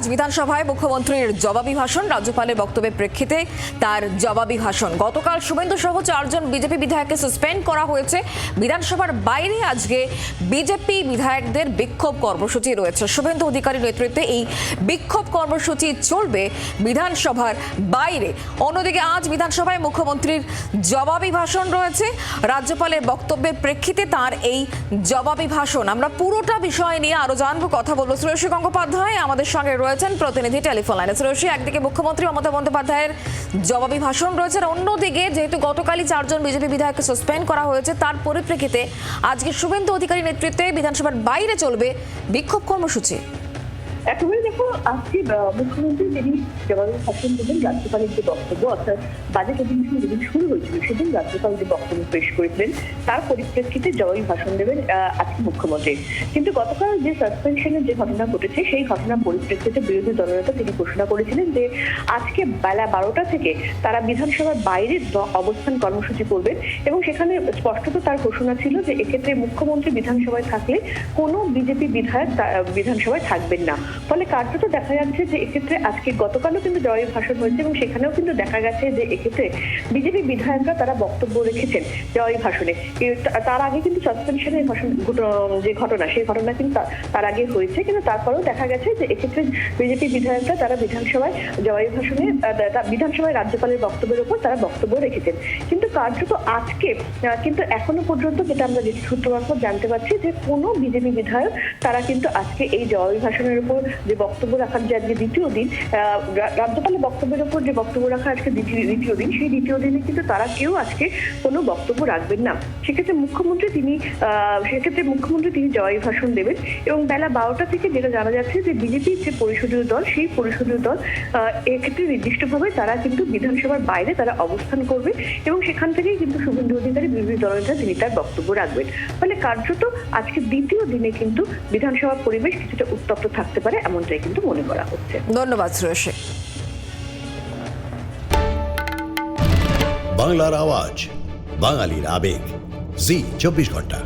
আজ বিধানসভায় মুখ্যমন্ত্রীর জবাবি ভাষণ, রাজ্যপালের বক্তব্যের প্রেক্ষিতে তার জবাবি ভাষণ। গতকাল শুভেন্দু সহ চারজন বিজেপি বিধায়ককে সাসপেন্ড করা হয়েছে। বিধানসভার বাইরে আজকে বিজেপি বিধায়কদের বিক্ষোভ কর্মসূচি রয়েছে। শুভেন্দু অধিকারীর নেতৃত্বে এই বিক্ষোভ কর্মসূচি চলবে বিধানসভার বাইরে। অন্যদিকে আজ বিধানসভায় মুখ্যমন্ত্রীর জবাবি ভাষণ রয়েছে। রাজ্যপালের বক্তব্যের প্রেক্ষিতে তার এই জবাবি ভাষণ। আমরা পুরোটা বিষয় নিয়ে আরও জানব, কথা বলব। শ্রেয়সী গঙ্গোপাধ্যায় আমাদের সঙ্গে রয়েছেন প্রতিনিধি টেলিফোন লাইনে। শ্রেয়সী একদিকে মুখ্যমন্ত্রী মমতা বন্দ্যোপাধ্যায়ের জবাবি ভাষণ রয়েছে অন্যদিকে যেহেতু গতকালই চারজন বিজেপি বিধায়ককে সাসপেন্ড করা হয়েছে, তার পরিপ্রেক্ষিতে আজকে শুভেন্দু অধিকারী নেতৃত্বে বিধানসভার বাইরে চলবে বিক্ষোভ কর্মসূচি। একেবারে দেখো, আজকে মুখ্যমন্ত্রী যিনি জবাবে ভাষণ দেবেন রাজ্যপালের যে বক্তব্য, অর্থাৎ বাজেট অধিবেশন যেদিন শুরু হয়েছিল, সেদিন রাজ্যপাল যে বক্তব্য পেশ করেছিলেন, তার পরিপ্রেক্ষিতে জবাবি ভাষণ দেবেন আজকে মুখ্যমন্ত্রী। কিন্তু গতকাল যে সাসপেনশনের যে ঘটনা ঘটেছে, সেই ঘটনার পরিপ্রেক্ষিতে বিরোধী দলনেতা তিনি ঘোষণা করেছিলেন যে, আজকে বেলা বারোটা থেকে তারা বিধানসভার বাইরে অবস্থান কর্মসূচি করবেন এবং সেখানে স্পষ্টত তার ঘোষণা ছিল যে, এক্ষেত্রে মুখ্যমন্ত্রী বিধানসভায় থাকলে কোনো বিজেপি বিধায়ক বিধানসভায় থাকবেন না। ফলে কার্যত দেখা যাচ্ছে যে এক্ষেত্রে আজকে গতকালও কিন্তু জয় ভাষণ হয়েছে এবং সেখানেও কিন্তু দেখা গেছে যে এক্ষেত্রে বিজেপি বিধায়করা তারা বক্তব্য রেখেছেন জয় ভাষণে। তার আগে কিন্তু সাসপেনশনের ভাষণ যে ঘটনা, সেই ঘটনা কিন্তু তার আগে হয়েছে। কিন্তু তারপরেও দেখা গেছে যে এক্ষেত্রে বিজেপি বিধায়করা তারা বিধানসভায় জয় ভাষণে বিধানসভায় রাজ্যপালের বক্তব্যের উপর তারা বক্তব্য রেখেছেন। কিন্তু কার্যত আজকে কিন্তু এখনও পর্যন্ত যেটা আমরা সূত্র মারফত জানতে পারছি যে কোনো বিজেপি বিধায়ক তারা কিন্তু আজকে এই জয় ভাষণের উপর যে বক্তব্য রাখার যে আজকে দ্বিতীয় দিন রাজ্যপালের বক্তব্যের উপর যে বক্তব্য রাখা আজকে দ্বিতীয় দিন, সেই দ্বিতীয় দিনে কিন্তু তারা কেউ আজকে কোনো বক্তব্য রাখবেন না। সেক্ষেত্রে মুখ্যমন্ত্রী তিনি সেক্ষেত্রে মুখ্যমন্ত্রী তিনি জয় ভাষণ দেবেন এবং বেলা বারোটা থেকে যেটা জানা যাচ্ছে যে বিজেপির যে পরিষদীয় দল, সেই পরিষদীয় দল এক্ষেত্রে নির্দিষ্টভাবে তারা কিন্তু বিধানসভার বাইরে তারা অবস্থান করবে এবং সেখান থেকেই কিন্তু শুভেন্দু অধিকারী বিরোধী দলনেতা তিনি তার বক্তব্য রাখবেন। ফলে কার্যত আজকে দ্বিতীয় দিনে কিন্তু বিধানসভার পরিবেশ কিছুটা উত্তপ্ত থাকতে পারে এমনটাই কিন্তু মনে করা হচ্ছে। ধন্যবাদ শ্রেয়সী বাংলার আওয়াজ বাঙালির আবেগ জি চব্বিশ ঘণ্টা।